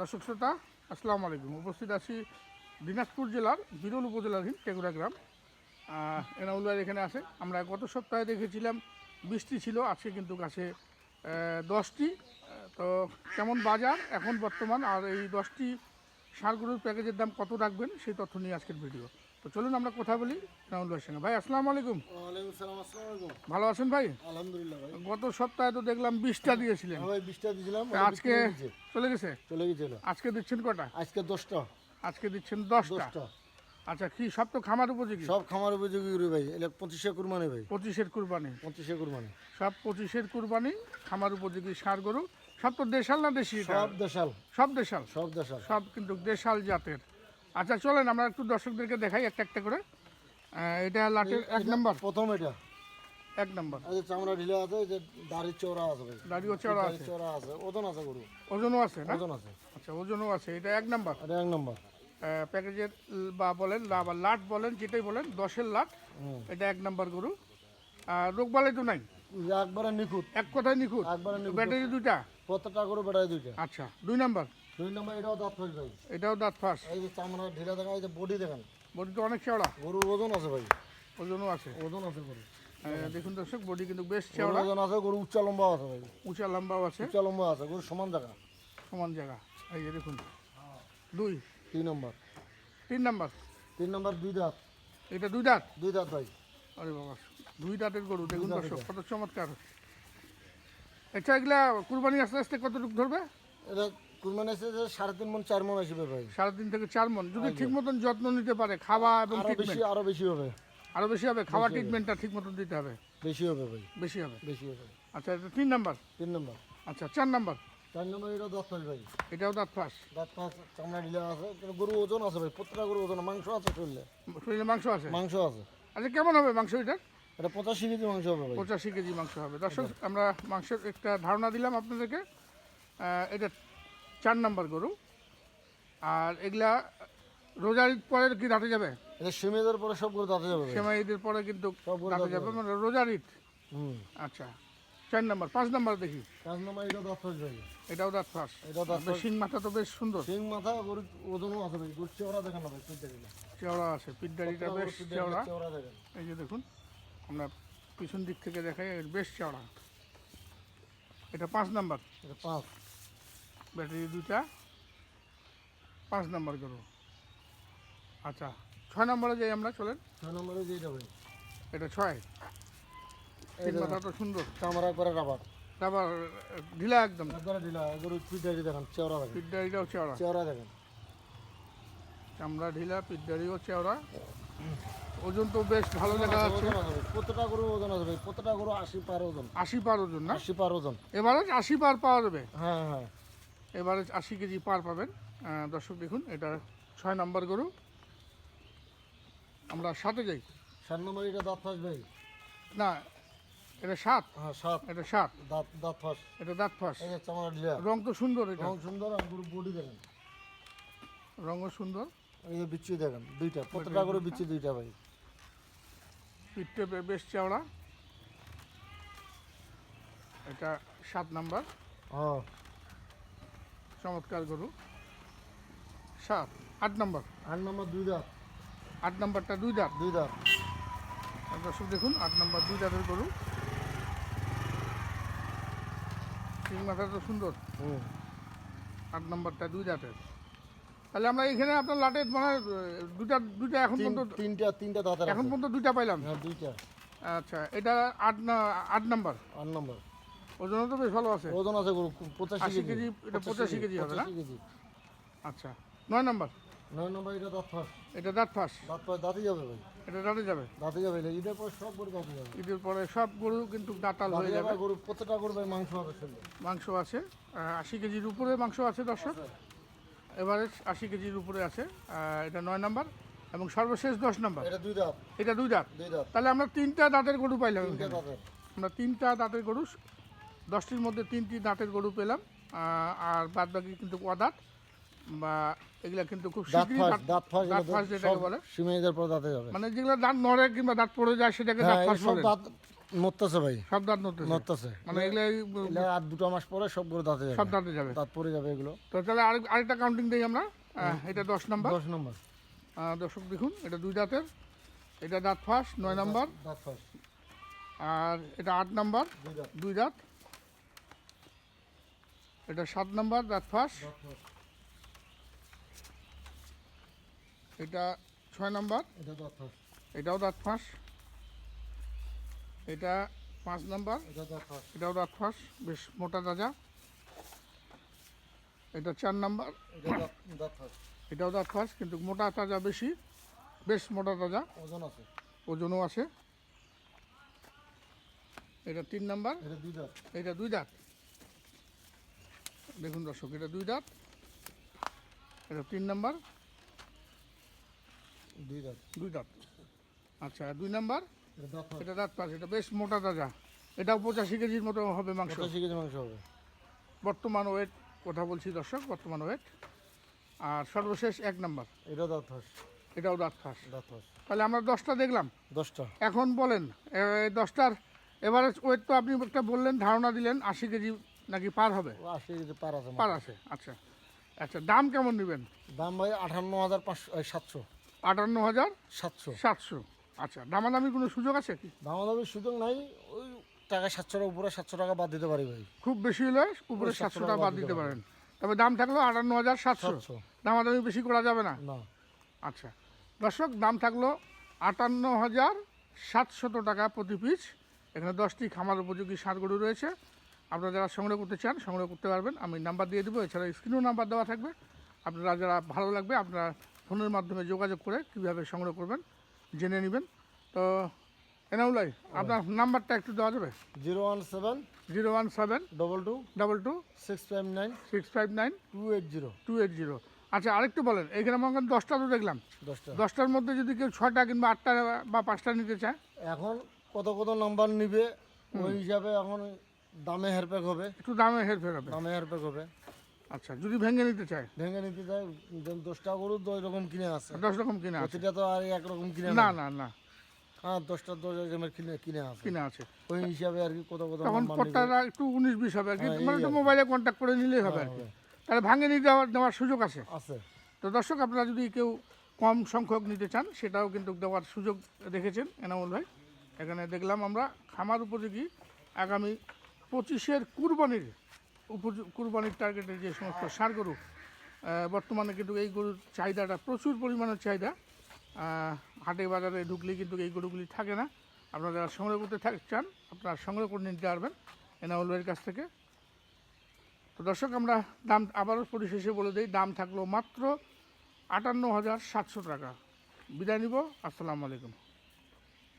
দর্শক শ্রোতা, আসসালামু আলাইকুম। উপস্থিত আছি দিনাজপুর জেলার বিরল উপজেলাধীন টেগুড়া গ্রাম। এনাউল এনামুল এখানে আছে। আমরা গত সপ্তাহে দেখেছিলাম, বৃষ্টি ছিল, আজকে কিন্তু কাছে দশটি। তো কেমন বাজার এখন বর্তমান? আর এই দশটি সারগুলোর প্যাকেজের দাম কত রাখবেন? সেই তথ্য নিয়ে আজকের ভিডিও। তো চলুন আমরা কথা বলি এনামুল ভাইয়ের সঙ্গে। ভাই আসসালামু আলাইকুম। ভালো আছেন ভাই? আলহামদুলিল্লাহ ভাই। গত সপ্তাহে তো দেখলাম বিশটা দিয়েছিলেন। হ্যাঁ ভাই বিশটা দিয়েছিলাম আজকে চলে গেছে? চলে গেছিল আজকে দিচ্ছেন কটা? আজকে দশটা। আজকে দিচ্ছেন দশটা। আচ্ছা কি সব তো খামার উপযোগী? সব খামার উপযোগী গরু ভাই এটা পঁচিশে কুরবানি ভাই। পঁচিশের কুরবানি। পঁচিশে কুরবানি। সব পঁচিশের কুরবানি খামার উপযোগী সার গরু। সব তো দেশাল না দেশি সব দেশাল। সব দেশাল? সব দেশাল। সব কিন্তু দেশাল জাতের। আচ্ছা চলেন আমরা একটু দর্শকদেরকে দেখাই একটা একটা করে। এটা লাটের এক নম্বর? প্রথম এটা। এক নম্বর। এই যে চামড়া ঢিলা আছে এই যে দাড়ির চওড়া আছে ভাই। দাড়িও দাড়ির আছে। চওড়া আছে ওজন আছে গরু ওজনও আছে না? ওজন আছে। আচ্ছা ওজনও আছে। এটা এক নম্বর? এটা এক নম্বর। প্যাকেজের বা বলেন বা লাট বলেন যেটাই বলেন দশের লাট। এটা এক নম্বর গরু। আর রোগবালাই তো নাই? একবারে নিখুঁত। এক কথায় নিখুঁত? একবারে নিখুঁত। ব্যাটারি দুইটা? প্রত্যেকটা গরু বেড়ায় দুইটা। আচ্ছা দুই নাম্বার? দুই নম্বর এটাও দাঁত ফাঁস ভাই। এটাও দাঁত ফাঁস? এই যে চামড়া ঢিলা দেখেন এই যে বডি দেখেন। বডি তো অনেক চওড়া। গরুর ওজন আছে ভাই। ওজনও আছে। ওজন আছে গরু দেখুন দর্শক বডি কিন্তু বেশ চওড়া। ওজন আছে গরু উচ্চা লম্বা আছে ভাই। উঁচা লম্বাও আছে। উচ্চা লম্বা আছে গরু সমান জায়গা। সমান জায়গা। এই যে দেখুন দুই। তিন নম্বর। তিন নাম্বার? তিন নম্বর দুই দাঁত। এটা দুই দাঁত? দুই দাঁত ভাই। আরে বাবা দুই দাঁতের গরু। দেখুন দর্শক কত চমৎকার। আচ্ছা এগুলা কুরবানি আস্তে আস্তে কতটুকু ধরবে? এটা কুরবানি এসে যে সাড়ে তিন মন চার মন আসবে ভাই। সাড়ে তিন থেকে চার মন যদি ঠিক মতন যত্ন নিতে পারে খাওয়া এবং বেশি বেশি হবে। আরও বেশি হবে? খাওয়া ট্রিটমেন্টটা ঠিক মতন দিতে হবে? বেশি হবে ভাই। বেশি হবে? বেশি হবে। আচ্ছা এটা তিন নাম্বার? তিন নম্বর। আচ্ছা চার নাম্বার? চার নম্বর এটা দশ পাঁচ ভাই। এটাও দাঁত ফাঁস? দাঁত পাঁচ চামড়া ঢিলা আছে গরু ওজন আছে ভাই প্রত্যেকটা গরু ওজন মাংস আছে শরীরে। শরীরে মাংস আছে? মাংস আছে। আচ্ছা কেমন হবে মাংস এটা এটা পঁচাশি কেজি মাংস হবে পঁচাশি কেজি মাংস হবে। দর্শক আমরা মাংসের একটা ধারণা দিলাম আপনাদেরকে। এটা চার নাম্বার গরু। আর এগুলা রোজার ঈদ পরে কি দাঁতে যাবে? এটা সেমেদের পরে সব গরু দাঁতে যাবে সেমাই ঈদের পরে কিন্তু দাঁতে দাঁতে যাবে মানে রোজার ঈদ। হুম। আচ্ছা চার নাম্বার পাঁচ নাম্বার দেখি। পাঁচ নম্বর এটা দশ পাঁচ ভাই। এটাও দাঁত ফাঁস। এটা দাঁত শিং মাথা তো বেশ সুন্দর। সিং মাথা গরু ওজনও আছে ভাই। গরু চেওড়া দেখেন না ভাই চেওড়া আছে পিঠদাড়িটা বেশ চেওড়া এই যে দেখুন। আমরা পিছন দিক থেকে দেখাই এর বেশ চওড়া। এটা পাঁচ নাম্বার। এটা পাঁচ। ব্যাটারি দুইটা পাঁচ নাম্বার গরু। আচ্ছা ছয় নম্বরে যাই আমরা চলেন। ছয় নম্বরে যেটা ভাই। এটা ছয়। এই তিন যে মাথা তো সুন্দর। চামড়া করে রাবার। তারপর ঢিলা একদম। একবারে ঢিলা গরু পিঠারি দেখেন চেওড়া দেখেন। পিঠদাড়িটাও চেওড়া। চেওড়া দেখেন। চামড়া ঢিলা পিঠদাড়িও চেওড়া। ওজন তো বেশ ভালো দেখা যাচ্ছে। প্রত্যেকটা গরু ওজন ভাই প্রত্যেকটা গরু আশি পার ওজন। আশি পার ওজন না? আশি পার ওজন। এবারে আশি পার পাওয়া যাবে? হ্যাঁ হ্যাঁ। এবারে আশি কেজি পার পাবেন। দর্শক দেখুন এটা ছয় নম্বর গরু। আমরা সাথে যাই। সাত নম্বর এটা দাঁত ফাঁস ভাই? না এটা সাত। হ্যাঁ সাত। এটা সাত। দাঁত দাঁত ফাঁস। এটা দাঁত ফাঁস। চামড়া রং তো সুন্দর এটা। রং সুন্দর আর গরু বডি দেখেন। রঙও সুন্দর। এই যে বিচ্ছু দেখেন দুইটা প্রত্যেকটা গরু বিচ্ছু দুইটা ভাই। পিঠটা বেশ চওড়া। এটা সাত নাম্বার। হ্যাঁ। চমৎকার গরু। সাত আট নাম্বার। আট নম্বর দুই দাঁত। আট নাম্বারটা দুই দাঁত। দুই দাঁত। দর্শক দেখুন আট নাম্বার দুই দাঁতের গরু। তিন মাথা তো সুন্দর। আট নাম্বারটা দুই দাঁতের। তাহলে আমরা এখানে আপনার লাটে মানে আহ, দুটা এখন পর্যন্ত তিনটা তিনটা দাঁতের এখন পর্যন্ত দুইটা পাইলাম। হ্যাঁ দুইটা। আচ্ছা এটা আট না আট নাম্বার। আট নম্বর। ওজনও তো বেশ ভালো আছে। ওজন আছে গরু পঁচাশি কেজি। এটা পঁচাশি কেজি হবে না? কেজি। আচ্ছা নয় নাম্বার। নয় নম্বর এটা দাঁত ফাঁস। এটা দাঁত ফাঁস। দাঁত পায়ে দাঁতই যাবে ভাই। এটা দাঁতে যাবে? দাঁতে যাবে ঈদের পর সব গরু দাঁতে যাবে। ঈদের পরে সব গরু কিন্তু দাঁতাল দাঁতে হয়ে যাবে গরু প্রত্যেকটা গরু ভাই মাংস হবে মাংস আছে। আশি কেজির উপরে মাংস আছে দর্শক? এবারে আশি কেজির উপরে আছে এটা নয় নাম্বার এবং সর্বশেষ দশ নাম্বার। এটা দুই দাঁত। এটা দুই দাঁত। তাহলে আমরা তিনটা দাঁতের গরু পাইলাম আমরা তিনটা দাঁতের গরু দশটির মধ্যে তিনটি দাঁতের গরু পেলাম আর বাদ বাকি কিন্তু অদাঁত বা এগুলা কিন্তু খুব দাঁত ফাঁস দাঁত- ফাঁস যেটাকে বলে। সীমাইদের পর দাঁতে যাবে। মানে যেগুলো দাঁত নড়ে কিংবা দাঁত পড়ে যায় সেটাকে দাঁত হ্যাঁ ফাঁস বলে। নড়তেছে ভাই। সব দাঁত নড়তে নড়তেছে মানে এগুলো আর দুটো মাস পরে সব গরু দাঁতে সব যাবে দাঁতে যাবে। দাঁত পরে যাবে এগুলো। তো তাহলে আরেক আরেকটা কাউন্টিং দিই আমরা। এটা দশ নাম্বার। দশ নম্বর। দর্শক দেখুন এটা দুই দাঁতের। এটা দাঁত ফার্স্ট নয় নাম্বার। দাঁত ফার্স্ট আর এটা আট নাম্বার। দুই দাঁত। এটা সাত নাম্বার দাঁত ফার্স্ট এটা ছয় নাম্বার। এটা দাঁত ফার্স্ট এটাও দাঁত ফাঁস। এটা পাঁচ নাম্বার। এটাও দাঁত বেশ মোটা তাজা। এটা চার নাম্বার। এটাও দাঁত ফাঁস কিন্তু মোটা তাজা বেশি বেশ মোটা তাজা। ওজন আছে। ওজনও আছে। এটা তিন নাম্বার। এটা দুই দাঁত। দেখুন দর্শক এটা দুই দাঁত। এটা তিন নাম্বার। দুই দাঁত। দুই দাঁত। আচ্ছা দুই নাম্বার। এটা দাঁত পাঁচ এটা বেশ মোটা তাজা। এটাও পঁচাশি কেজির মতো হবে মাংস। পঁচাশি কেজি মাংস হবে। বর্তমান ওয়েট কথা বলছি দর্শক বর্তমান ওয়েট। আর সর্বশেষ এক নাম্বার। এটা দাঁত ফার্স্ট এটাও দাঁত ফাঁস দাঁত ফার্স্ট তাহলে আমরা দশটা দেখলাম। দশটা। এখন বলেন এই দশটার এভারেজ ওয়েট তো আপনি একটা বললেন ধারণা দিলেন আশি কেজি নাকি পার হবে? আশি কেজি পার আছে পার আছে আচ্ছা। আচ্ছা দাম কেমন নেবেন? দাম ভাই আটান্ন হাজার পাঁচশো সাতশো। আটান্ন হাজার সাতশো। সাতশো। আচ্ছা দামাদামি কোনো সুযোগ আছে কি? দামাদামির সুযোগ নাই ওই টাকা সাতশো টাকা উপরে সাতশো টাকা বাদ দিতে পারি ভাই। খুব বেশি হলে উপরে সাতশো টাকা বাদ দিতে পারেন। তবে দাম থাকল আটান্ন হাজার সাতশো। দামাদামি বেশি করা যাবে না? না। আচ্ছা দর্শক দাম থাকল আটান্ন হাজার সাতশত টাকা প্রতি পিস। এখানে দশটি খামার উপযোগী সার গরু রয়েছে। আপনারা যারা সংগ্রহ করতে চান সংগ্রহ করতে পারবেন। আমি নাম্বার দিয়ে দেবো এছাড়া স্ক্রিনেও নাম্বার দেওয়া থাকবে। আপনারা যারা ভালো লাগবে আপনারা ফোনের মাধ্যমে যোগাযোগ করে কীভাবে সংগ্রহ করবেন জেনে নেবেন। তো এনাউলাই আপনার নাম্বারটা একটু দেওয়া যাবে? Zero one seven zero one seven double two double two six five nine six five nine two eight zero two eight zero আচ্ছা আরেকটু বলেন এখানে মনে করেন দশটা তো দেখলাম। দশটা। দশটার মধ্যে যদি কেউ ছয়টা কিংবা আটটা বা পাঁচটা নিতে চায়? এখন কত কত নাম্বার নিবে ওই হিসাবে এখন দামে হেরপেক হবে। একটু দামে হেরফের হবে। দামে হেরপেক হবে। আচ্ছা যদি ভেঙে নিতে চায়? ভেঙে নিতে চাই যেমন দশটা গরু দশ রকম কিনে আছে। দশ রকম কিনা আছে? প্রতিটা তো আর একরকম কিনে না না না। হ্যাঁ দশটা দশ রকমের কিনে কিনে আছে। কিনা আছে। ওই হিসাবে আর কি কত কত তখন নাম্বার একটু উনিশ বিশ হবে আর কি। হ্যাঁ, মানে একটু মোবাইলে কন্ট্যাক্ট করে নিলেই হবে আর কি। তাহলে ভাঙে নিয়ে দেওয়ার দেওয়ার সুযোগ আছে? আছে। তো দর্শক আপনারা যদি কেউ কম সংখ্যক নিতে চান সেটাও কিন্তু দেওয়ার সুযোগ রেখেছেন এনামুল ভাই। এখানে দেখলাম আমরা খামার উপযোগী আগামী পঁচিশের কুরবানির কুরবানির টার্গেটের যে সমস্ত সার গরু বর্তমানে কিন্তু এই গরুর চাহিদাটা প্রচুর পরিমাণের চাহিদা। হাটে বাজারে ঢুকলে কিন্তু এই গরুগুলি থাকে না। আপনারা যারা সংগ্রহ করতে থাক, চান, আপনারা সংগ্রহ করে নিতে পারবেন এনামুল ভাইয়ের কাছ থেকে। তো দর্শক, আমরা দাম আবারও পরিশেষে বলে দিই, দাম থাকল মাত্র আটান্ন হাজার সাতশো টাকা। বিদায় নিব, আসসালামু আলাইকুম।